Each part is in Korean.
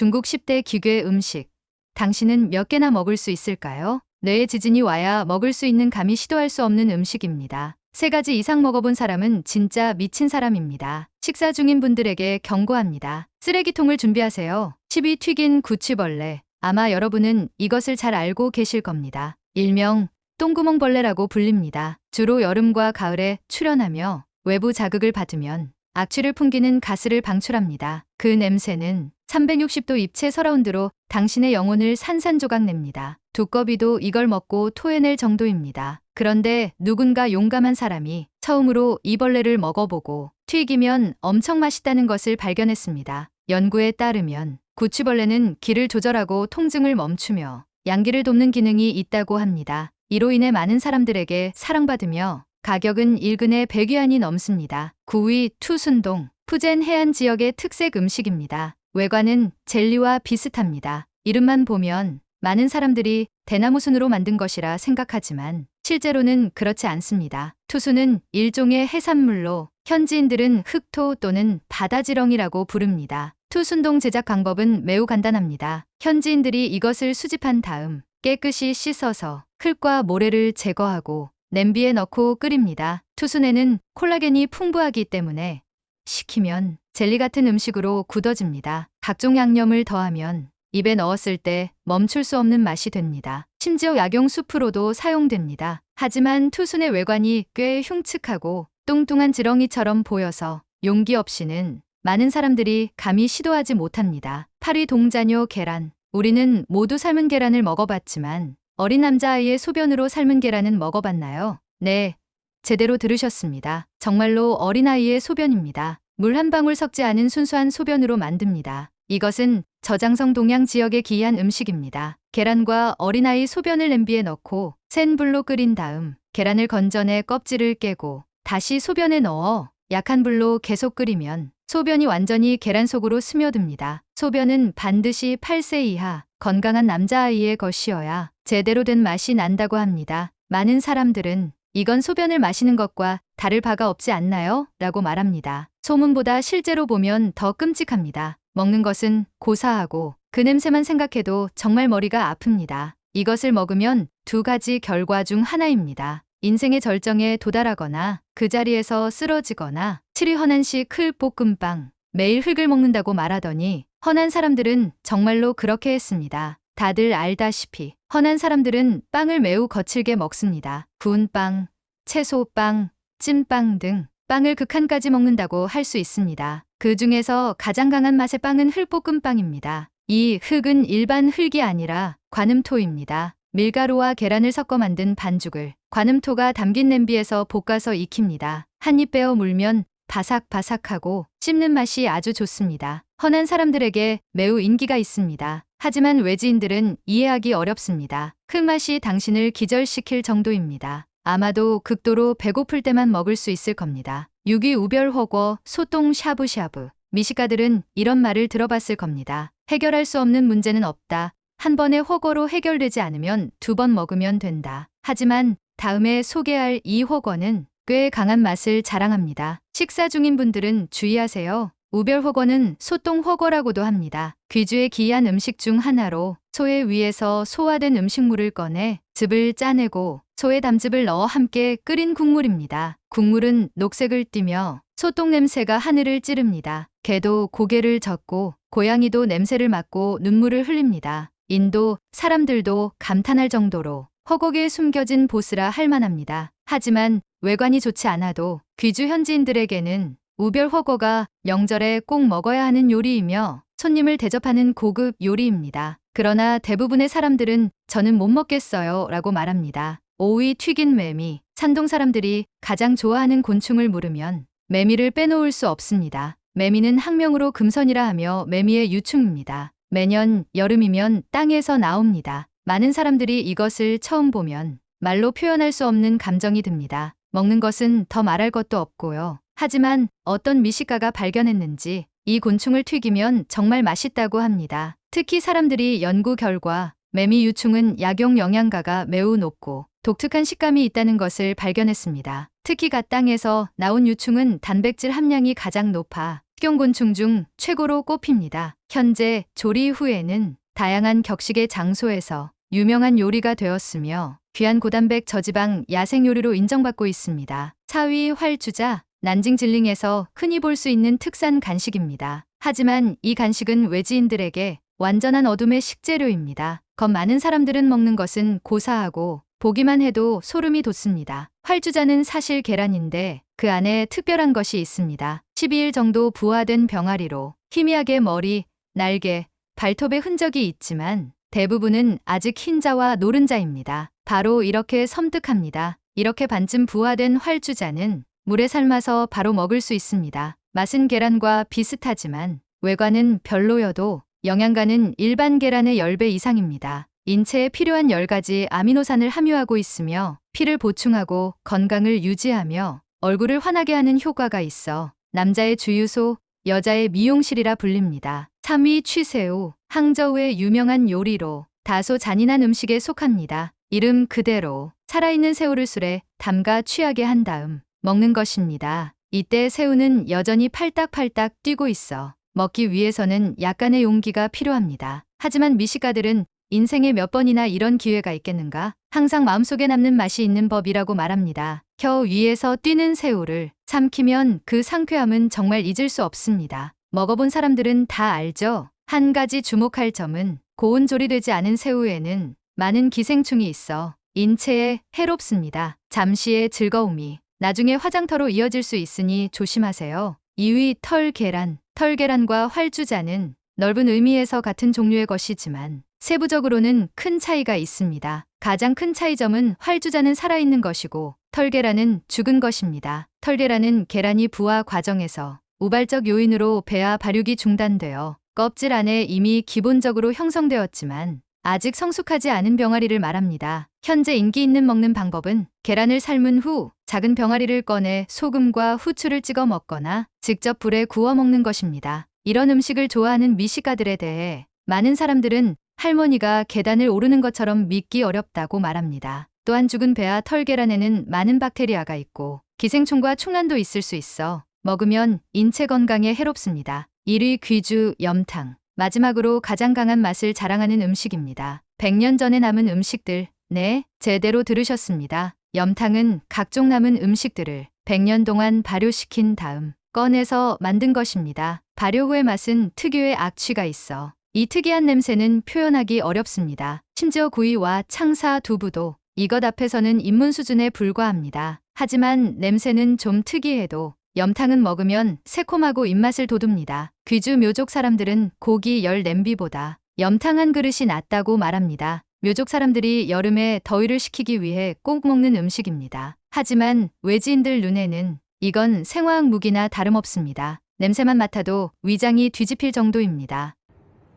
중국 10대 기괴 음식. 당신은 몇 개나 먹을 수 있을까요? 뇌에 지진이 와야 먹을 수 있는 감히 시도할 수 없는 음식입니다. 세 가지 이상 먹어본 사람은 진짜 미친 사람입니다. 식사 중인 분들에게 경고합니다. 쓰레기통을 준비하세요. 칩이 튀긴 구취벌레. 아마 여러분은 이것을 잘 알고 계실 겁니다. 일명 똥구멍벌레라고 불립니다. 주로 여름과 가을에 출현하며 외부 자극을 받으면 악취를 풍기는 가스를 방출합니다. 그 냄새는 360도 입체 서라운드로 당신의 영혼을 산산조각 냅니다. 두꺼비도 이걸 먹고 토해낼 정도입니다. 그런데 누군가 용감한 사람이 처음으로 이 벌레를 먹어보고 튀기면 엄청 맛있다는 것을 발견했습니다. 연구에 따르면 구취벌레는 기를 조절하고 통증을 멈추며 양기를 돕는 기능이 있다고 합니다. 이로 인해 많은 사람들에게 사랑받으며 가격은 1근에 100위안이 넘습니다. 9위 투순동, 푸젠 해안 지역의 특색 음식입니다. 외관은 젤리와 비슷합니다. 이름만 보면 많은 사람들이 대나무 순으로 만든 것이라 생각하지만 실제로는 그렇지 않습니다. 투수는 일종의 해산물로 현지인들은 흑토 또는 바다지렁이라고 부릅니다. 투순동 제작 방법은 매우 간단합니다. 현지인들이 이것을 수집한 다음 깨끗이 씻어서 흙과 모래를 제거하고 냄비에 넣고 끓입니다. 투순에는 콜라겐이 풍부하기 때문에 식히면 젤리 같은 음식으로 굳어집니다. 각종 양념을 더하면 입에 넣었을 때 멈출 수 없는 맛이 됩니다. 심지어 약용 수프로도 사용됩니다. 하지만 투순의 외관이 꽤 흉측하고 뚱뚱한 지렁이처럼 보여서 용기 없이는 많은 사람들이 감히 시도하지 못합니다. 파리 동자뇨 계란. 우리는 모두 삶은 계란을 먹어봤지만 어린 남자아이의 소변으로 삶은 계란은 먹어봤나요? 네. 제대로 들으셨습니다. 정말로 어린아이의 소변입니다. 물 한 방울 섞지 않은 순수한 소변으로 만듭니다. 이것은 저장성 동양 지역의 기이한 음식입니다. 계란과 어린아이 소변을 냄비에 넣고 센 불로 끓인 다음 계란을 건져내 껍질을 깨고 다시 소변에 넣어 약한 불로 계속 끓이면 소변이 완전히 계란 속으로 스며듭니다. 소변은 반드시 8세 이하 건강한 남자아이의 것이어야 제대로 된 맛이 난다고 합니다. 많은 사람들은 이건 소변을 마시는 것과 다를 바가 없지 않나요? 라고 말합니다. 소문보다 실제로 보면 더 끔찍합니다. 먹는 것은 고사하고 그 냄새만 생각해도 정말 머리가 아픕니다. 이것을 먹으면 두 가지 결과 중 하나입니다. 인생의 절정에 도달하거나 그 자리에서 쓰러지거나 7위 허난식 흙볶음빵. 매일 흙을 먹는다고 말하더니 허난 사람들은 정말로 그렇게 했습니다. 다들 알다시피 허난 사람들은 빵을 매우 거칠게 먹습니다. 구운 빵, 채소빵, 찐빵 등 빵을 극한까지 먹는다고 할 수 있습니다. 그 중에서 가장 강한 맛의 빵은 흙볶음빵입니다. 이 흙은 일반 흙이 아니라 관음토입니다. 밀가루와 계란을 섞어 만든 반죽을 관음토가 담긴 냄비에서 볶아서 익힙니다. 한입 빼어 물면 바삭바삭하고 씹는 맛이 아주 좋습니다. 허난 사람들에게 매우 인기가 있습니다. 하지만 외지인들은 이해하기 어렵습니다. 흙맛이 당신을 기절시킬 정도입니다. 아마도 극도로 배고플 때만 먹을 수 있을 겁니다. 유기 우별 허거, 소똥 샤브샤브. 미식가들은 이런 말을 들어봤을 겁니다. 해결할 수 없는 문제는 없다. 한 번의 허거로 해결되지 않으면 두 번 먹으면 된다. 하지만 다음에 소개할 이 허거는 꽤 강한 맛을 자랑합니다. 식사 중인 분들은 주의하세요. 우별허거는 소똥허거라고도 합니다. 귀주의 기이한 음식 중 하나로 소의 위에서 소화된 음식물을 꺼내 즙을 짜내고 소의 담즙을 넣어 함께 끓인 국물입니다. 국물은 녹색을 띠며 소똥 냄새가 하늘을 찌릅니다. 개도 고개를 젓고 고양이도 냄새를 맡고 눈물을 흘립니다. 인도 사람들도 감탄할 정도로 허곡에 숨겨진 보스라 할 만합니다. 하지만 외관이 좋지 않아도 귀주 현지인들에게는 우별 허거가 명절에 꼭 먹어야 하는 요리이며 손님을 대접하는 고급 요리입니다. 그러나 대부분의 사람들은 저는 못 먹겠어요 라고 말합니다. 오이 튀긴 매미, 산동 사람들이 가장 좋아하는 곤충을 물으면 매미를 빼놓을 수 없습니다. 매미는 학명으로 금선이라 하며 매미의 유충입니다. 매년 여름이면 땅에서 나옵니다. 많은 사람들이 이것을 처음 보면 말로 표현할 수 없는 감정이 듭니다. 먹는 것은 더 말할 것도 없고요. 하지만 어떤 미식가가 발견했는지 이 곤충을 튀기면 정말 맛있다고 합니다. 특히 사람들이 연구 결과 매미 유충은 약용 영양가가 매우 높고 독특한 식감이 있다는 것을 발견했습니다. 특히 갓 땅에서 나온 유충은 단백질 함량이 가장 높아 식용곤충 중 최고로 꼽힙니다. 현재 조리 후에는 다양한 격식의 장소에서 유명한 요리가 되었으며 귀한 고단백 저지방 야생 요리로 인정받고 있습니다. 차위 활주자 난징 진링에서 흔히 볼 수 있는 특산 간식입니다. 하지만 이 간식은 외지인들에게 완전한 어둠의 식재료입니다. 겁 많은 사람들은 먹는 것은 고사하고 보기만 해도 소름이 돋습니다. 활주자는 사실 계란인데 그 안에 특별한 것이 있습니다. 12일 정도 부화된 병아리로 희미하게 머리, 날개, 발톱에 흔적이 있지만 대부분은 아직 흰자와 노른자입니다. 바로 이렇게 섬뜩합니다. 이렇게 반쯤 부화된 활주자는 물에 삶아서 바로 먹을 수 있습니다. 맛은 계란과 비슷하지만 외관은 별로여도 영양가는 일반 계란의 10배 이상입니다. 인체에 필요한 10가지 아미노산을 함유하고 있으며 피를 보충하고 건강을 유지하며 얼굴을 환하게 하는 효과가 있어 남자의 주유소, 여자의 미용실이라 불립니다. 참위 취새우, 항저우의 유명한 요리로 다소 잔인한 음식에 속합니다. 이름 그대로 살아있는 새우를 술에 담가 취하게 한 다음 먹는 것입니다. 이때 새우는 여전히 팔딱팔딱 뛰고 있어 먹기 위해서는 약간의 용기가 필요합니다. 하지만 미식가들은 인생에 몇 번이나 이런 기회가 있겠는가? 항상 마음속에 남는 맛이 있는 법이라고 말합니다. 혀 위에서 뛰는 새우를 삼키면 그 상쾌함은 정말 잊을 수 없습니다. 먹어본 사람들은 다 알죠? 한 가지 주목할 점은 고온 조리되지 않은 새우에는 많은 기생충이 있어 인체에 해롭습니다. 잠시의 즐거움이 나중에 화장터로 이어질 수 있으니 조심하세요. 2위 털 계란. 털 계란과 활주자는 넓은 의미에서 같은 종류의 것이지만 세부적으로는 큰 차이가 있습니다. 가장 큰 차이점은 활주자는 살아있는 것이고 털계란은 죽은 것입니다. 털계란은 계란이 부화 과정에서 우발적 요인으로 배아 발육이 중단되어 껍질 안에 이미 기본적으로 형성되었지만 아직 성숙하지 않은 병아리를 말합니다. 현재 인기 있는 먹는 방법은 계란을 삶은 후 작은 병아리를 꺼내 소금과 후추를 찍어 먹거나 직접 불에 구워 먹는 것입니다. 이런 음식을 좋아하는 미식가들에 대해 많은 사람들은 할머니가 계단을 오르는 것처럼 믿기 어렵다고 말합니다. 또한 죽은 배와 털계란에는 많은 박테리아가 있고 기생충과 충난도 있을 수 있어 먹으면 인체 건강에 해롭습니다. 1위 귀주 염탕. 마지막으로 가장 강한 맛을 자랑하는 음식입니다. 100년 전에 남은 음식들. 네, 제대로 들으셨습니다. 염탕은 각종 남은 음식들을 100년 동안 발효시킨 다음 꺼내서 만든 것입니다. 발효 후의 맛은 특유의 악취가 있어 이 특이한 냄새는 표현하기 어렵습니다. 심지어 구이와 창사 두부도 이것 앞에서는 입문 수준에 불과합니다. 하지만 냄새는 좀 특이해도 염탕은 먹으면 새콤하고 입맛을 돋웁니다. 귀주 묘족 사람들은 고기 열 냄비보다 염탕 한 그릇이 낫다고 말합니다. 묘족 사람들이 여름에 더위를 식히기 위해 꼭 먹는 음식입니다. 하지만 외지인들 눈에는 이건 생화학 무기나 다름없습니다. 냄새만 맡아도 위장이 뒤집힐 정도입니다.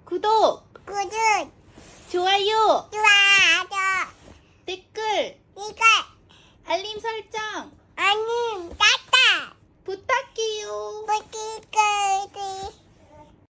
구독, 구독, 좋아요, 좋아요, 댓글, 이거 알림 설정! 아님 따따 부탁해요. 뿌띠까지